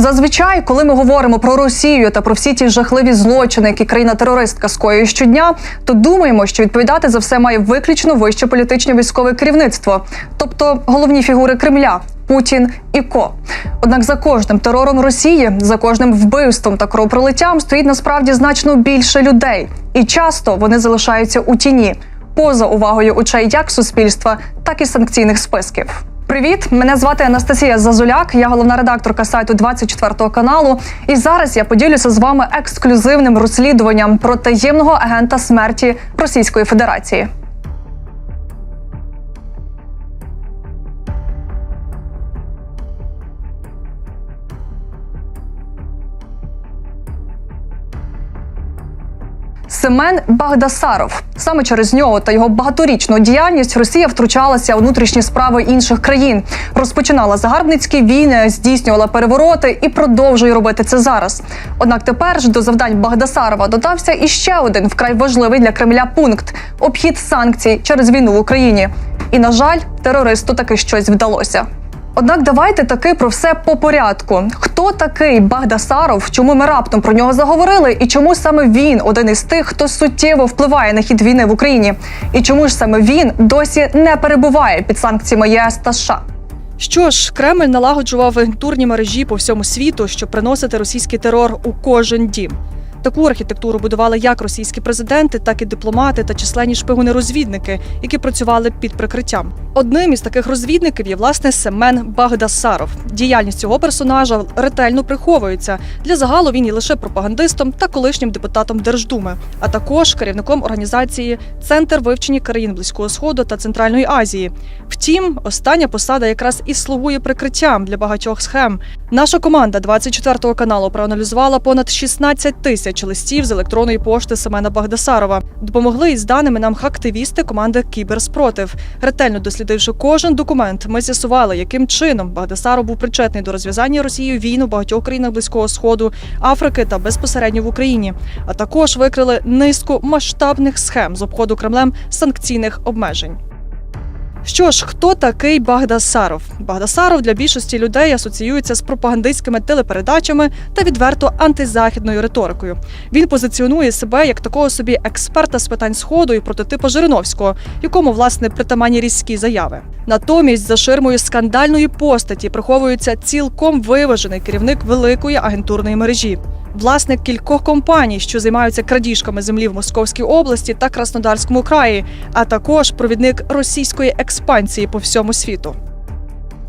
Зазвичай, коли ми говоримо про Росію та про всі ті жахливі злочини, які країна-терористка скоює щодня, то думаємо, що відповідати за все має виключно вище політичне військове керівництво, тобто головні фігури Кремля. Путін і Ко. Однак за кожним терором Росії, за кожним вбивством та кровопролиттям стоїть насправді значно більше людей, і часто вони залишаються у тіні, поза увагою очей як суспільства, так і санкційних списків. Привіт, мене звати Анастасія Зазуляк. Я головна редакторка сайту 24 каналу. І зараз я поділюся з вами ексклюзивним розслідуванням про таємного агента смерті Російської Федерації. Семен Багдасаров. Саме через нього та його багаторічну діяльність Росія втручалася у внутрішні справи інших країн, розпочинала загарбницькі війни, здійснювала перевороти і продовжує робити це зараз. Однак тепер ж до завдань Багдасарова додався іще один вкрай важливий для Кремля пункт обхід санкцій через війну в Україні. І на жаль, терористу таки щось вдалося. Однак давайте таки про все по порядку. Хто такий Багдасаров? Чому ми раптом про нього заговорили? І чому саме він один із тих, хто суттєво впливає на хід війни в Україні? І чому ж саме він досі не перебуває під санкціями ЄС та США? Що ж, Кремль налагоджував агентурні мережі по всьому світу, щоб приносити російський терор у кожен дім. Таку архітектуру будували як російські президенти, так і дипломати та численні шпигуни-розвідники, які працювали під прикриттям. Одним із таких розвідників є власне Семен Багдасаров. Діяльність цього персонажа ретельно приховується. Для загалу він є лише пропагандистом та колишнім депутатом Держдуми, а також керівником організації Центр вивчення країн Близького Сходу та Центральної Азії. Втім, остання посада якраз і слугує прикриттям для багатьох схем. Наша команда 24 каналу проаналізувала понад 16 тисяч листів з електронної пошти Семена Багдасарова. Допомогли із даними нам активісти команди Кіберспротив. Ретельно дослідивши кожен документ, ми з'ясували, яким чином Багдасаров був причетний до розв'язання Росією війн у багатьох країнах Близького Сходу, Африки та безпосередньо в Україні. А також викрили низку масштабних схем з обходу Кремлем санкційних обмежень. Що ж, хто такий Багдасаров? Багдасаров для більшості людей асоціюється з пропагандистськими телепередачами та відверто антизахідною риторикою. Він позиціонує себе як такого собі експерта з питань сходу і прототипа Жириновського, якому власне притаманні різкі заяви. Натомість за ширмою скандальної постаті приховується цілком виважений керівник великої агентурної мережі. Власник кількох компаній, що займаються крадіжками землі в Московській області та Краснодарському краї, а також провідник російської експансії по всьому світу.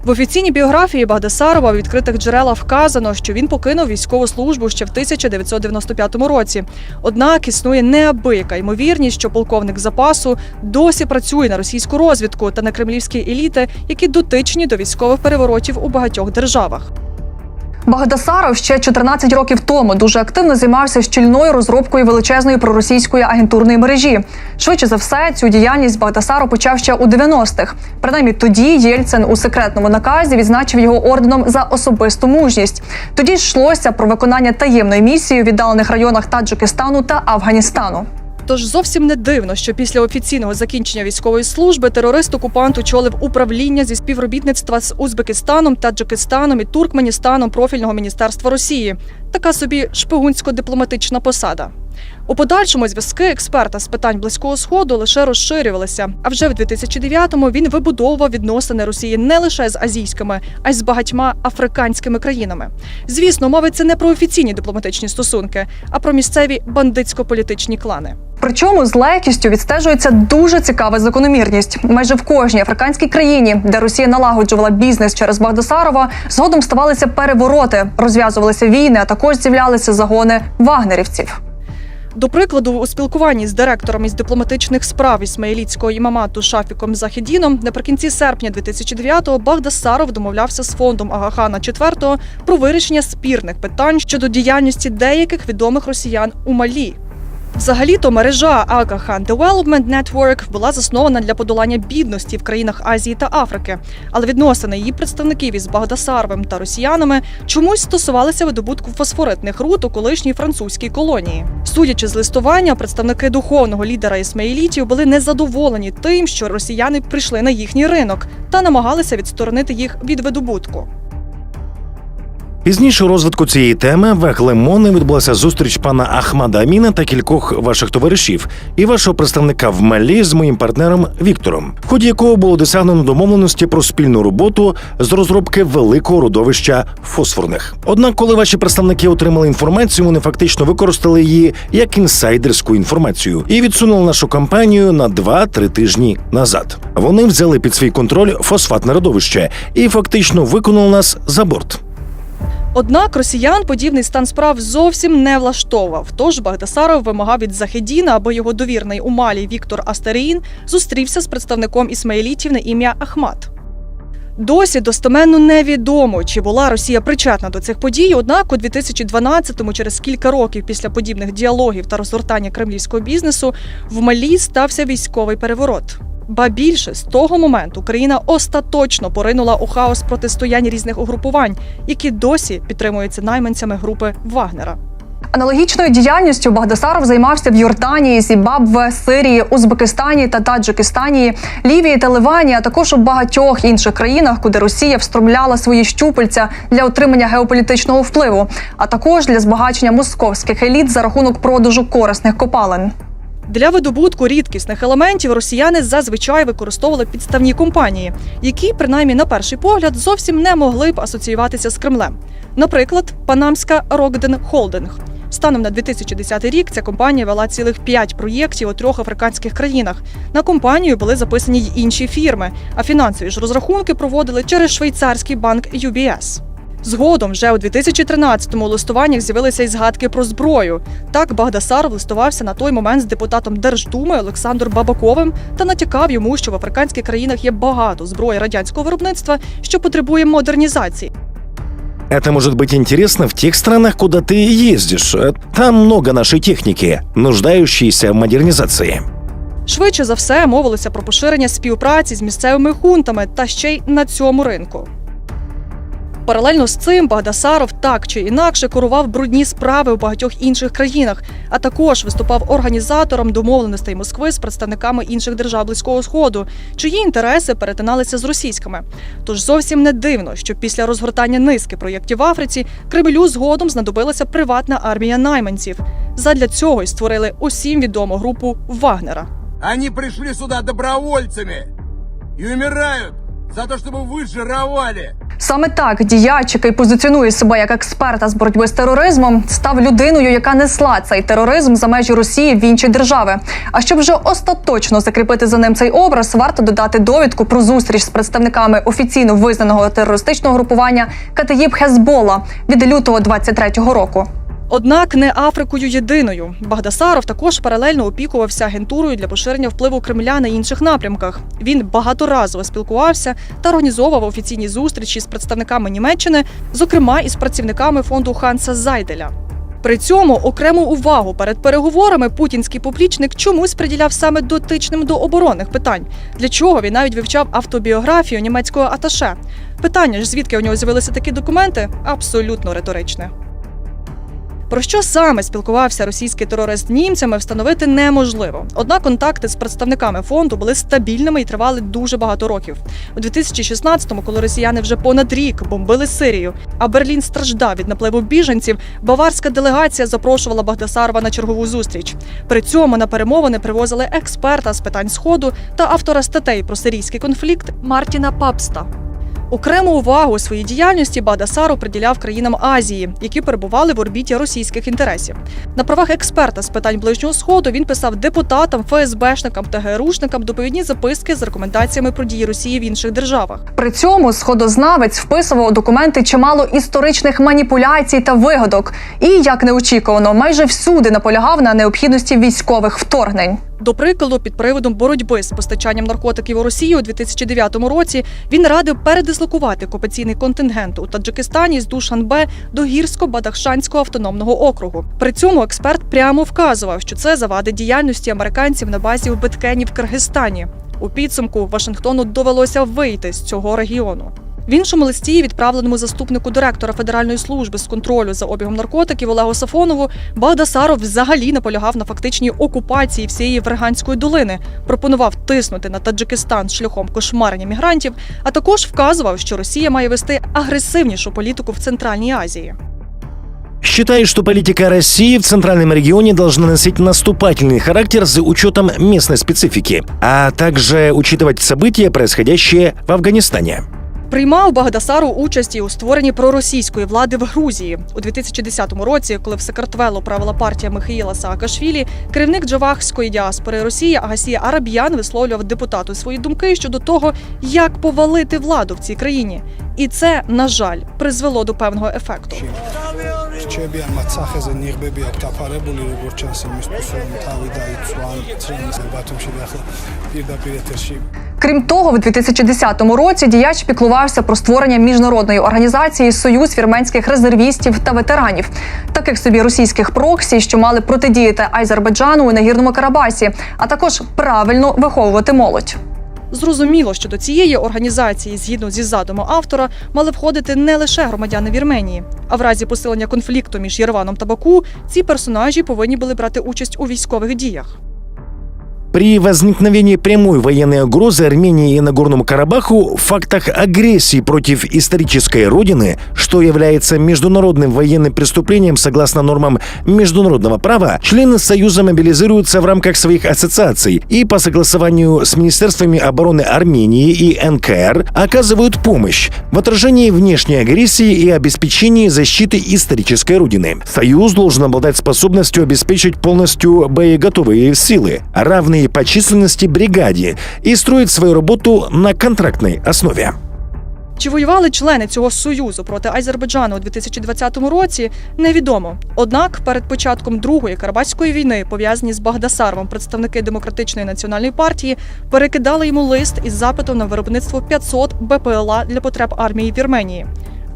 В офіційній біографії Багдасарова в відкритих джерелах вказано, що він покинув військову службу ще в 1995 році. Однак існує неабияка ймовірність, що полковник запасу досі працює на російську розвідку та на кремлівські еліти, які дотичні до військових переворотів у багатьох державах. Багдасаров ще 14 років тому дуже активно займався щільною розробкою величезної проросійської агентурної мережі. Швидше за все, цю діяльність Багдасаров почав ще у 90-х. Принаймні тоді Єльцин у секретному наказі відзначив його орденом за особисту мужність. Тоді йшлося про виконання таємної місії у віддалених районах Таджикистану та Афганістану. Тож зовсім не дивно, що після офіційного закінчення військової служби терорист-окупант очолив управління зі співробітництва з Узбекистаном, Таджикистаном і Туркменістаном профільного міністерства Росії. Така собі шпигунсько-дипломатична посада. У подальшому зв'язки експерта з питань близького сходу лише розширювалися. А вже в 2009-му він вибудовував відносини Росії не лише з азійськими, а й з багатьма африканськими країнами. Звісно, мовиться не про офіційні дипломатичні стосунки, а про місцеві бандитсько-політичні клани. Причому з легкістю відстежується дуже цікава закономірність. Майже в кожній африканській країні, де Росія налагоджувала бізнес через Багдасарова, згодом ставалися перевороти, розв'язувалися війни, а також з'являлися загони вагнерівців. До прикладу, у спілкуванні з директором із дипломатичних справ Ісмаїліцького імамату Шафіком Західіном наприкінці серпня 2009-го Багдасаров домовлявся з фондом Агахана IV про вирішення спірних питань щодо діяльності деяких відомих росіян у Малі. Взагалі-то мережа Aga Khan Development Network була заснована для подолання бідності в країнах Азії та Африки, але відносини її представників із Багдасаровим та росіянами чомусь стосувалися видобутку фосфоритних руд у колишній французькій колонії. Судячи з листування, представники духовного лідера ісмаїлітів були незадоволені тим, що росіяни прийшли на їхній ринок та намагалися відсторонити їх від видобутку. Пізніше у розвитку цієї теми в Еглемоне відбулася зустріч пана Ахмада Аміна та кількох ваших товаришів і вашого представника в Малі з моїм партнером Віктором, в ході якого було досягнено домовленості про спільну роботу з розробки великого родовища фосфорних. Однак, коли ваші представники отримали інформацію, вони фактично використали її як інсайдерську інформацію і відсунули нашу компанію на 2-3 тижні назад. Вони взяли під свій контроль фосфатне родовище і фактично виконали нас за борт. Однак росіян подібний стан справ зовсім не влаштовував. Тож Багдасаров вимагав від Захедіна, аби його довірний у Малі Віктор Астеріїн зустрівся з представником ісмаїлітів на ім'я Ахмат. Досі достеменно невідомо, чи була Росія причетна до цих подій. Однак у 2012-му, через кілька років після подібних діалогів та розгортання кремлівського бізнесу, в Малі стався військовий переворот. Ба більше з того моменту країна остаточно поринула у хаос протистоянь різних угрупувань, які досі підтримуються найманцями групи Вагнера. Аналогічною діяльністю Багдасаров займався в Йорданії, Зімбабве, Сирії, Узбекистані та Таджикистані, Лівії та Ливані, а також у багатьох інших країнах, куди Росія встромляла свої щупальця для отримання геополітичного впливу, а також для збагачення московських еліт за рахунок продажу корисних копалин. Для видобутку рідкісних елементів росіяни зазвичай використовували підставні компанії, які, принаймні на перший погляд, зовсім не могли б асоціюватися з Кремлем. Наприклад, панамська Рокден Холдинг. Станом на 2010 рік ця компанія вела цілих п'ять проєктів у трьох африканських країнах. На компанію були записані й інші фірми, а фінансові ж розрахунки проводили через швейцарський банк UBS. Згодом, вже у 2013-му у листуваннях з'явилися й згадки про зброю. Так Багдасаров листувався на той момент з депутатом Держдуми Олександром Бабаковим та натякав йому, що в африканських країнах є багато зброї радянського виробництва, що потребує модернізації. Это может быть интересно в тех странах, куда ты ездишь. Э, Там много нашей техники, нуждающейся в модернизации. Швидше за все мовилося про поширення співпраці з місцевими хунтами та ще й на цьому ринку. Паралельно з цим Багдасаров так чи інакше курував брудні справи у багатьох інших країнах, а також виступав організатором домовленостей Москви з представниками інших держав близького сходу, чиї інтереси перетиналися з російськими. Тож зовсім не дивно, що після розгортання низки проєктів в Африці Кремлю згодом знадобилася приватна армія найманців. Задля цього й створили усім відому групу Вагнера. Они пришли сюда добровольцами и умирают за то, чтобы вы жировали. Саме так діяч, який позиціонує себе як експерта з боротьби з тероризмом, став людиною, яка несла цей тероризм за межі Росії в інші держави. А щоб вже остаточно закріпити за ним цей образ, варто додати довідку про зустріч з представниками офіційно визнаного терористичного групування Катаїб Хезбола від лютого 23-го року. Однак не Африкою єдиною. Багдасаров також паралельно опікувався агентурою для поширення впливу Кремля на інших напрямках. Він багаторазово спілкувався та організовував офіційні зустрічі з представниками Німеччини, зокрема із працівниками фонду Ханса Зайделя. При цьому окрему увагу перед переговорами путінський поплічник чомусь приділяв саме дотичним до оборонних питань, для чого він навіть вивчав автобіографію німецького аташе. Питання ж, звідки у нього з'явилися такі документи, абсолютно риторичне. Про що саме спілкувався російський терорист німцями, встановити неможливо. Однак контакти з представниками фонду були стабільними і тривали дуже багато років. У 2016-му, коли росіяни вже понад рік бомбили Сирію, а Берлін страждав від напливу біженців, баварська делегація запрошувала Багдасарова на чергову зустріч. При цьому на перемовини привозили експерта з питань сходу та автора статей про сирійський конфлікт Мартіна Папста. Окрему увагу у своїй діяльності Бадасару приділяв країнам Азії, які перебували в орбіті російських інтересів. На правах експерта з питань ближнього сходу він писав депутатам, ФСБшникам та ГРУшникам доповідні записки з рекомендаціями про дії Росії в інших державах. При цьому сходознавець вписував у документи чимало історичних маніпуляцій та вигадок, і як неочікувано, майже всюди наполягав на необхідності військових вторгнень. До прикладу, під приводом боротьби з постачанням наркотиків у Росію у 2009 році він радив передислокувати окупаційний контингент у Таджикистані з Душанбе до гірсько-бадахшанського автономного округу. При цьому експерт прямо вказував, що це завадить діяльності американців на базі в Беткені в Киргизстані. У підсумку Вашингтону довелося вийти з цього регіону. В іншому листі, відправленому заступнику директора Федеральної служби з контролю за обігом наркотиків Олегу Сафонову, Багдасаров взагалі наполягав на фактичній окупації всієї Ферганської долини, пропонував тиснути на Таджикистан шляхом кошмарення мігрантів, а також вказував, що Росія має вести агресивнішу політику в Центральній Азії. Считает, что политика России в центральном регионе должна носить наступательный характер с учетом местной специфики, а также учитывать события, происходящие в Афганистане. Приймав Багдасару участь у створенні проросійської влади в Грузії у 2010 році, коли в Сакартвело правила партія Михаїла Саакашвілі, керівник джавахської діаспори Росії Агасія Араб'ян висловлював депутату свої думки щодо того, як повалити владу в цій країні. І це, на жаль, призвело до певного ефекту რჩებიან მათ სახეზე ნიღბები აქვს დაფარებული როგორც ჩანს იმის პოსტები თავი დაიცვა ან ტრენის ბათუმში და ახლა პირდაპირ ეთერში Крім того, в 2010 році діяч піклувався про створення міжнародної організації Союз вірменських резервістів та ветеранів, таких собі російських проксі, що мали протидіяти Азербайджану у нагірному Карабасі, а також правильно виховувати молодь. Зрозуміло, що до цієї організації, згідно зі задумом автора, мали входити не лише громадяни Вірменії. А в разі посилення конфлікту між Єрваном та Баку ці персонажі повинні були брати участь у військових діях. При возникновении прямой военной угрозы Армении и Нагорному Карабаху в фактах агрессии против исторической родины, что является международным военным преступлением согласно нормам международного права, члены Союза мобилизируются в рамках своих ассоциаций и по согласованию с Министерствами обороны Армении и НКР оказывают помощь в отражении внешней агрессии и обеспечении защиты исторической родины. Союз должен обладать способностью обеспечить полностью боеготовые силы, равные по численности бригаде, и строить свою работу на контрактной основе. Чи воювали члени цього союзу проти Азербайджану у 2020 році, невідомо. Однак перед початком другої карабаської війни, пов'язані з Багдасаровим, представники демократичної національної партії перекидали йому лист із запитом на виробництво 500 БПЛА для потреб армії Вірменії.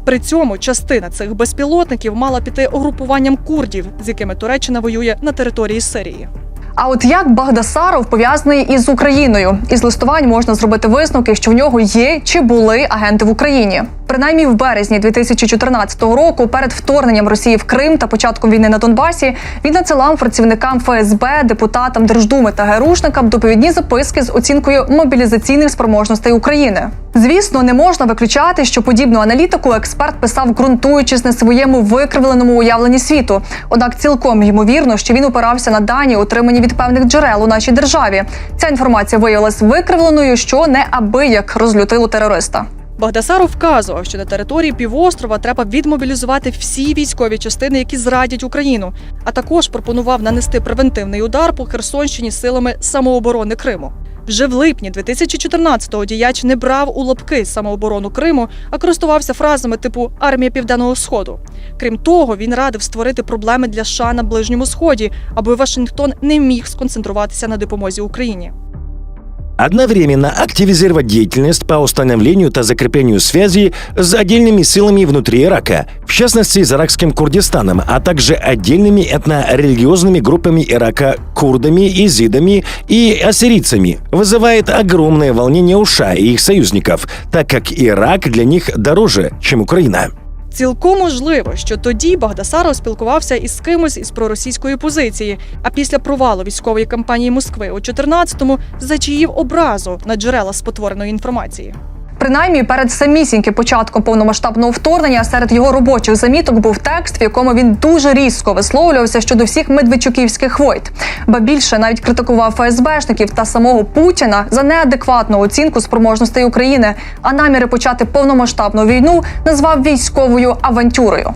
При цьому частина цих безпілотників мала піти угрупуванням курдів, з якими Туреччина воює на території Сирії. А от як Багдасаров пов'язаний із Україною? Із листувань можна зробити висновки, що в нього є чи були агенти в Україні. Принаймні в березні 2014 року, перед вторгненням Росії в Крим та початком війни на Донбасі, він надсилав працівникам ФСБ, депутатам Держдуми та ГРУшникам доповідні записки з оцінкою мобілізаційних спроможностей України. Звісно, не можна виключати, що подібну аналітику експерт писав, ґрунтуючись на своєму викривленому уявленні світу. Однак цілком ймовірно, що він опирався на дані, отримані від певних джерел у нашій державі. Ця інформація виявилась викривленою, що неабияк розлютило терориста. Багдасаров вказував, що на території півострова треба відмобілізувати всі військові частини, які зрадять Україну, а також пропонував нанести превентивний удар по Херсонщині силами самооборони Криму. Вже в липні 2014-го діяч не брав у лапки самооборону Криму, а користувався фразами типу армія південного сходу. Крім того, він радив створити проблеми для США на ближньому сході, аби Вашингтон не міг сконцентруватися на допомозі Україні. Одновременно активизировать деятельность по установлению и закреплению связей с отдельными силами внутри Ирака, в частности с иракским Курдистаном, а также отдельными этнорелигиозными группами Ирака курдами, изидами и ассирийцами, вызывает огромное волнение у США и их союзников, так как Ирак для них дороже, чем Украина. Цілком можливо, що тоді Багдасаров спілкувався із кимось із проросійської позиції, а після провалу військової кампанії Москви у 14-му зачаїв образу на джерела спотвореної інформації. Принаймні, перед самісіньким початком повномасштабного вторгнення серед його робочих заміток був текст, в якому він дуже різко висловлювався щодо всіх медведчуківських войт. Ба більше навіть критикував ФСБшників та самого Путіна за неадекватну оцінку спроможностей України, а наміри почати повномасштабну війну назвав військовою авантюрою.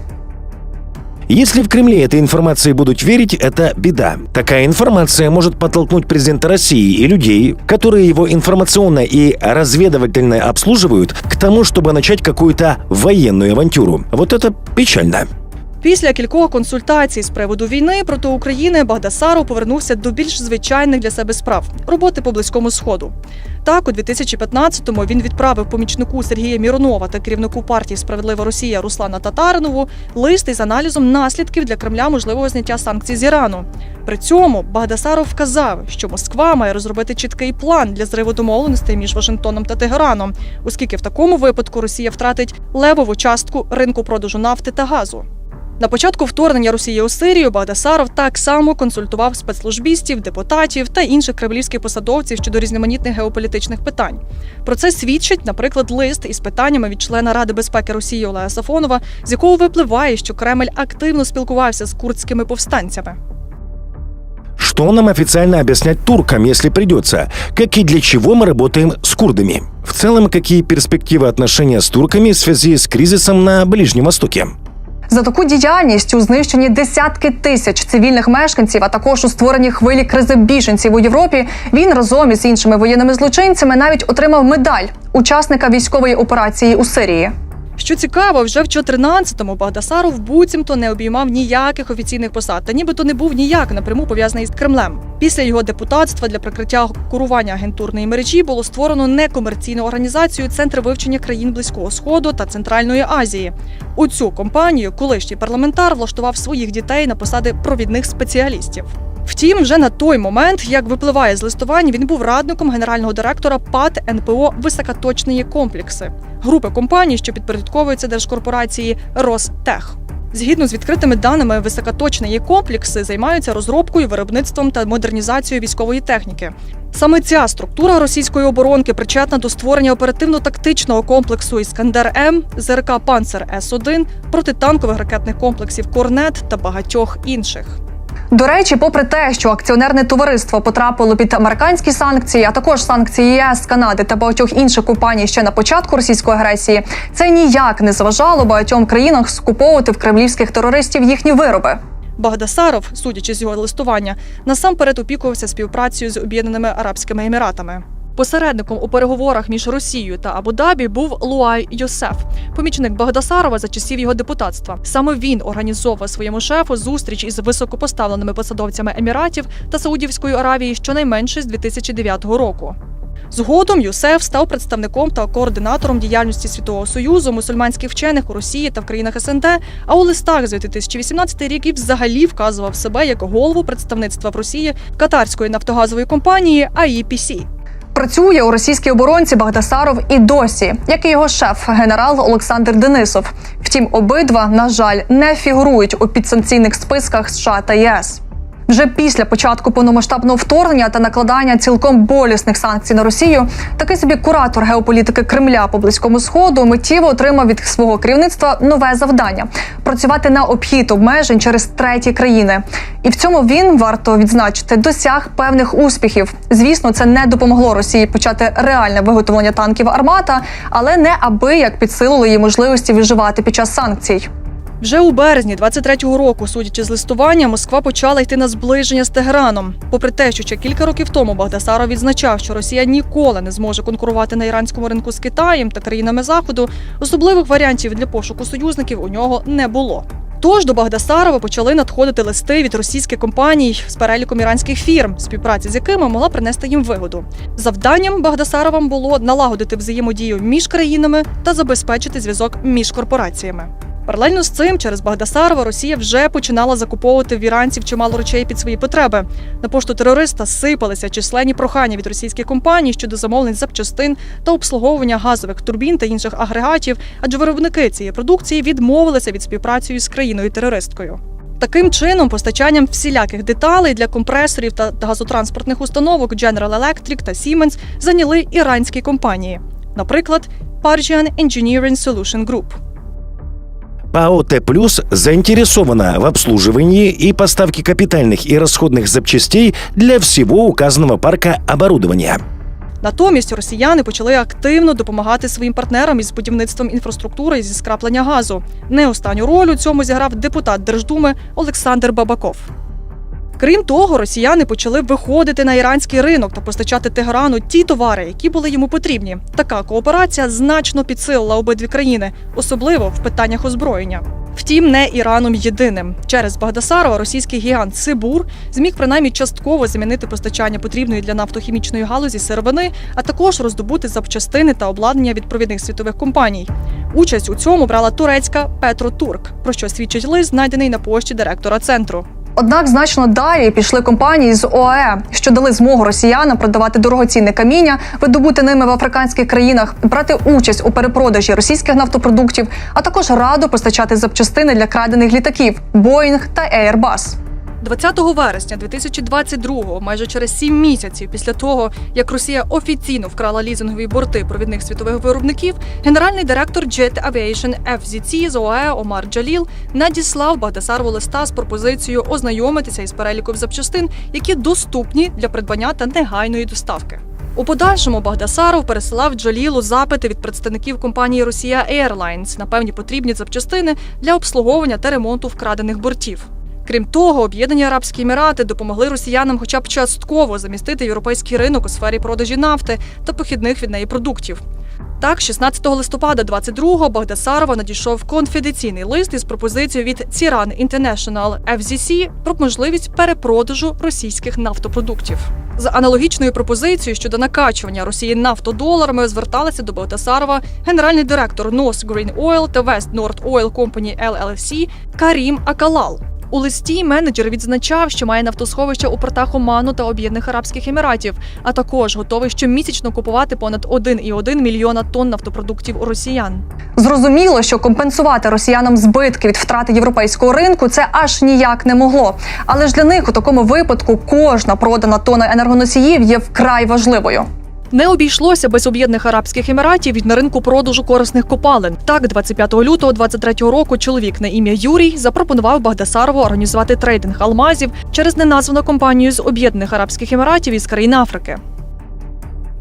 Если в Кремле этой информации будут верить, это беда. Такая информация может подтолкнуть президента России и людей, которые его информационно и разведывательно обслуживают, к тому, чтобы начать какую-то военную авантюру. Вот это печально. Після кількох консультацій з приводу війни проти України Багдасаров повернувся до більш звичайних для себе справ роботи по близькому сходу. Так, у 2015-му він відправив помічнику Сергія Міронова та керівнику партії Справедлива Росія Руслана Татаринову лист із аналізом наслідків для Кремля можливого зняття санкцій з Ірану. При цьому Багдасаров вказав, що Москва має розробити чіткий план для зриву домовленостей між Вашингтоном та Тегераном, оскільки в такому випадку Росія втратить левову частку ринку продажу нафти та газу. На початку вторгнення Росії у Сирію Багдасаров так само консультував спецслужбістів, депутатів та інших кремлівських посадовців щодо різноманітних геополітичних питань. Про це свідчить, наприклад, лист із питаннями від члена Ради безпеки Росії Олега Сафонова, з якого випливає, що Кремль активно спілкувався з курдськими повстанцями. Что нам официально объяснять туркам, если придется? Как и для чего мы работаем с курдами? В целом, какие перспективы отношения с турками в связи с кризисом на Ближнем Востоке? За таку діяльність у знищенні десятки тисяч цивільних мешканців, а також у створенні хвилі кризи біженців у Європі, він разом із іншими воєнними злочинцями навіть отримав медаль учасника військової операції у Сирії. Що цікаво, вже в 14-му Багдасаров буцімто не обіймав ніяких офіційних посад, та нібито не був ніяк напряму пов'язаний з Кремлем. Після його депутатства для прикриття курування агентурної мережі було створено некомерційну організацію Центр вивчення країн Близького Сходу та Центральної Азії. У цю компанію колишній парламентар влаштував своїх дітей на посади провідних спеціалістів. Втім, вже на той момент, як випливає з листувань, він був радником генерального директора ПАТ НПО Високоточні комплекси групи компаній, що підпорядковуються держкорпорації Ростех. Згідно з відкритими даними, високоточні комплекси займаються розробкою, виробництвом та модернізацією військової техніки. Саме ця структура російської оборонки причетна до створення оперативно-тактичного комплексу Іскандер М, ЗРК Панцер С 1 протитанкових ракетних комплексів Корнет та багатьох інших. До речі, попри те, що акціонерне товариство потрапило під американські санкції, а також санкції ЄС, Канади та багатьох інших компаній ще на початку російської агресії, це ніяк не заважало багатьом країнам скуповувати в кремлівських терористів їхні вироби. Багдасаров, судячи з його листування, насамперед опікувався співпрацею з Об'єднаними Арабськими Еміратами. Посередником у переговорах між Росією та Абу-Дабі був Луай Йосеф, помічник Багдасарова за часів його депутатства. Саме він організовував своєму шефу зустріч із високопоставленими посадовцями Еміратів та Саудівської Аравії щонайменше з 2009 року. Згодом Юсеф став представником та координатором діяльності Світового союзу мусульманських вчених у Росії та в країнах СНД. А у листах за 2018 рік і взагалі вказував себе як голову представництва в Росії катарської нафтогазової компанії AEPC. Працює у російській оборонці Багдасаров і досі, як і його шеф, генерал Олександр Денисов. Втім, обидва, на жаль, не фігурують у підсанкційних списках США та ЄС. Вже після початку повномасштабного вторгнення та накладання цілком болісних санкцій на Росію, такий собі куратор геополітики Кремля по близькому сходу миттєво отримав від свого керівництва нове завдання працювати на обхід обмежень через треті країни. І в цьому він варто відзначити досяг певних успіхів. Звісно, це не допомогло Росії почати реальне виготовлення танків армата, але не аби як підсилило її можливості виживати під час санкцій. Вже у березні 23-го року, судячи з листування, Москва почала йти на зближення з Тегераном. Попри те, що ще кілька років тому Багдасаров відзначав, що Росія ніколи не зможе конкурувати на іранському ринку з Китаєм та країнами Заходу, особливих варіантів для пошуку союзників у нього не було. Тож до Багдасарова почали надходити листи від російських компаній з переліком іранських фірм, співпраця з якими могла принести їм вигоду. Завданням Багдасаровим було налагодити взаємодію між країнами та забезпечити зв'язок між корпораціями. Паралельно з цим, через Багдасарова Росія вже починала закуповувати в іранців чимало речей під свої потреби. На пошту терориста сипалися численні прохання від російських компаній щодо замовлень запчастин та обслуговування газових турбін та інших агрегатів, адже виробники цієї продукції відмовилися від співпраці з країною-терористкою. Таким чином, постачанням всіляких деталей для компресорів та газотранспортних установок General Electric та Siemens зайняли іранські компанії, наприклад, Pargian Engineering Solution Group. ПАО Т+, заинтересована в обслуживании и поставке капитальных и расходных запчастей для всего указанного парка оборудования. Натомість росіяни почали активно допомагати своїм партнерам із будівництвом інфраструктури зі скраплення газу. Не останню роль у цьому зіграв депутат Держдуми Олександр Бабаков. Крім того, росіяни почали виходити на іранський ринок та постачати Тегерану ті товари, які були йому потрібні. Така кооперація значно підсилила обидві країни, особливо в питаннях озброєння. Втім, не Іраном єдиним. Через Багдасарова російський гігант Сибур зміг принаймні частково замінити постачання потрібної для нафтохімічної галузі сировини, а також роздобути запчастини та обладнання від провідних світових компаній. Участь у цьому брала турецька Петро Турк, про що свідчить лист, знайдений на пошті директора центру. Однак значно далі пішли компанії з ОАЕ, що дали змогу росіянам продавати дорогоцінне каміння, видобути ними в африканських країнах, брати участь у перепродажі російських нафтопродуктів, а також радо постачати запчастини для крадених літаків Боїнг та Airbus. 20 вересня 2022-го, майже через сім місяців після того, як Росія офіційно вкрала лізингові борти провідних світових виробників, генеральний директор Jet Aviation FZC з ОАЕ Омар Джаліл надіслав Багдасарову листа з пропозицією ознайомитися із переліком запчастин, які доступні для придбання та негайної доставки. У подальшому Багдасаров пересилав Джалілу запити від представників компанії Росія Airlines на певні потрібні запчастини для обслуговування та ремонту вкрадених бортів. Крім того, Об'єднані Арабські Емірати допомогли росіянам хоча б частково замістити європейський ринок у сфері продажі нафти та похідних від неї продуктів. Так, 16 листопада 22-го Багдасарова надійшов конфіденційний лист із пропозицією від Ціран International FZC про можливість перепродажу російських нафтопродуктів. З аналогічною пропозицією щодо накачування Росії нафтодоларами зверталися до Багдасарова генеральний директор North Green Oil та West North Oil Company LLC Карім Акалал. У листі менеджер відзначав, що має нафтосховища у портах Оману та Об'єднаних Арабських Еміратів, а також готовий щомісячно купувати понад 1,1 мільйона тонн нафтопродуктів у росіян. Зрозуміло, що компенсувати росіянам збитки від втрати європейського ринку це аж ніяк не могло. Але ж для них у такому випадку кожна продана тонна енергоносіїв є вкрай важливою. Не обійшлося без об'єднаних арабських еміратів на ринку продажу корисних копалин. Так, 25 лютого 23 року чоловік на ім'я Юрій запропонував Багдасарову організувати трейдинг алмазів через неназвану компанію з об'єднаних арабських еміратів із країн Африки.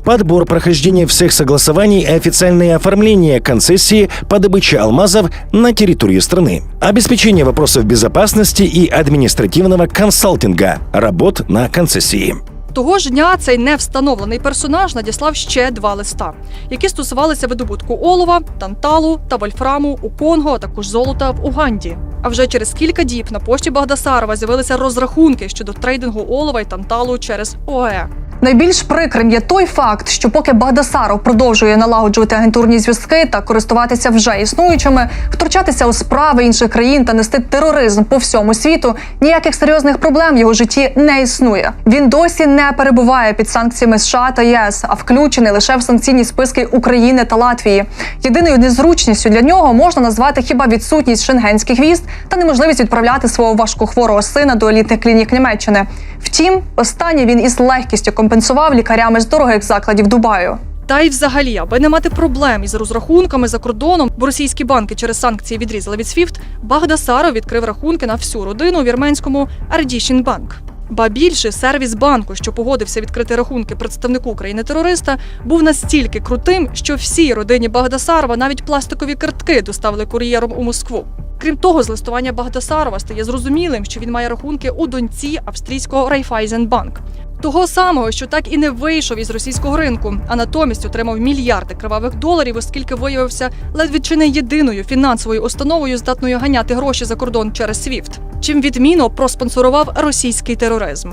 Подбор прохождения всех согласований и официальное оформление концессии по добыче алмазов на территории страны. Обеспечение вопросов безопасности и административного консалтинга работ на концессии. Того ж дня цей невстановлений персонаж надіслав ще два листа, які стосувалися видобутку олова, танталу та вольфраму у Конго, а також золота в Уганді. А вже через кілька діб на пошті Багдасарова з'явилися розрахунки щодо трейдингу олова і танталу через ОАЕ. Найбільш прикрим є той факт, що поки Багдасаров продовжує налагоджувати агентурні зв'язки та користуватися вже існуючими, втручатися у справи інших країн та нести тероризм по всьому світу, ніяких серйозних проблем в його житті не існує. Він досі не перебуває під санкціями США та ЄС, а включений лише в санкційні списки України та Латвії. Єдиною незручністю для нього можна назвати хіба відсутність шенгенських віз та неможливість відправляти свого важкохворого сина до елітних клінік Німеччини. Втім, останнє він із легкістю компенсував лікарями з дорогих закладів Дубаю. Та й взагалі, аби не мати проблем із розрахунками за кордоном, бо російські банки через санкції відрізали від SWIFT, Багдасаров відкрив рахунки на всю родину у вірменському Ардішін Банк. Ба більше сервіс банку, що погодився відкрити рахунки представнику країни терориста, був настільки крутим, що всій родині Багдасарова навіть пластикові картки доставили кур'єром у Москву. Крім того, з листування Багдасарова стає зрозумілим, що він має рахунки у доньці австрійського Райфайзенбанк. Того самого, що так і не вийшов із російського ринку, а натомість отримав мільярди кривавих доларів, оскільки виявився ледве чи не єдиною фінансовою установою, здатною ганяти гроші за кордон через SWIFT, чим відмінно проспонсорував російський тероризм.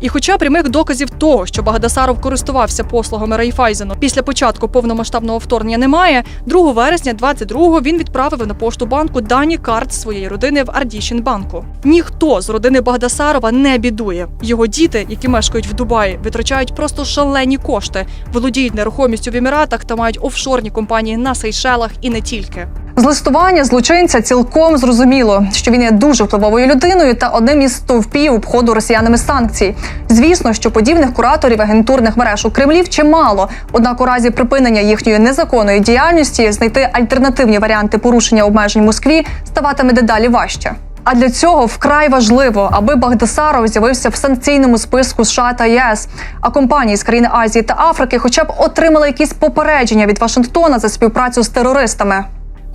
І хоча прямих доказів того, що Багдасаров користувався послугами Райфайзену після початку повномасштабного вторгнення немає, 2 вересня 22-го він відправив на пошту банку дані карт своєї родини в Ардішін банку. Ніхто з родини Багдасарова не бідує. Його діти, які мешкають в Дубаї, витрачають просто шалені кошти, володіють нерухомістю в Еміратах та мають офшорні компанії на Сейшелах і не тільки. З листування злочинця цілком зрозуміло, що він є дуже впливовою людиною та одним із стовпів обходу росіянами санкцій. Звісно, що подібних кураторів агентурних мереж у Кремлів чимало. Однак у разі припинення їхньої незаконної діяльності знайти альтернативні варіанти порушення обмежень Москві ставатиме дедалі важче. А для цього вкрай важливо, аби Багдасаров з'явився в санкційному списку США та ЄС. А компанії з країн Азії та Африки, хоча б отримали якісь попередження від Вашингтона за співпрацю з терористами.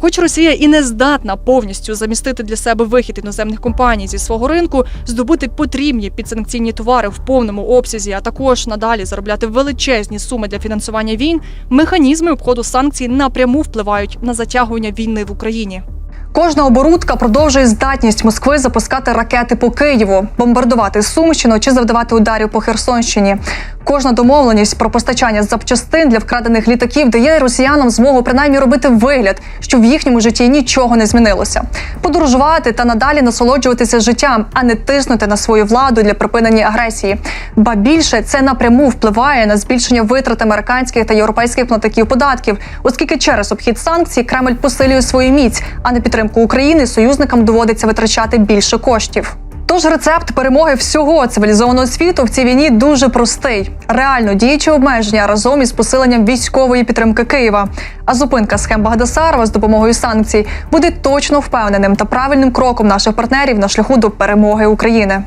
Хоч Росія і не здатна повністю замістити для себе вихід іноземних компаній зі свого ринку, здобути потрібні підсанкційні товари в повному обсязі, а також надалі заробляти величезні суми для фінансування війн, механізми обходу санкцій напряму впливають на затягування війни в Україні. Кожна оборудка продовжує здатність Москви запускати ракети по Києву, бомбардувати Сумщину чи завдавати ударів по Херсонщині. Кожна домовленість про постачання запчастин для вкрадених літаків дає росіянам змогу принаймні робити вигляд, що в їхньому житті нічого не змінилося. Подорожувати та надалі насолоджуватися життям, а не тиснути на свою владу для припинення агресії. Ба більше це напряму впливає на збільшення витрат американських та європейських платників податків, оскільки через обхід санкцій Кремль посилює свою міць, а на підтримку України союзникам доводиться витрачати більше коштів. Тож рецепт перемоги всього цивілізованого світу в цій війні дуже простий: реально діючі обмеження разом із посиленням військової підтримки Києва. А зупинка схем Багдасарова з допомогою санкцій буде точно впевненим та правильним кроком наших партнерів на шляху до перемоги України.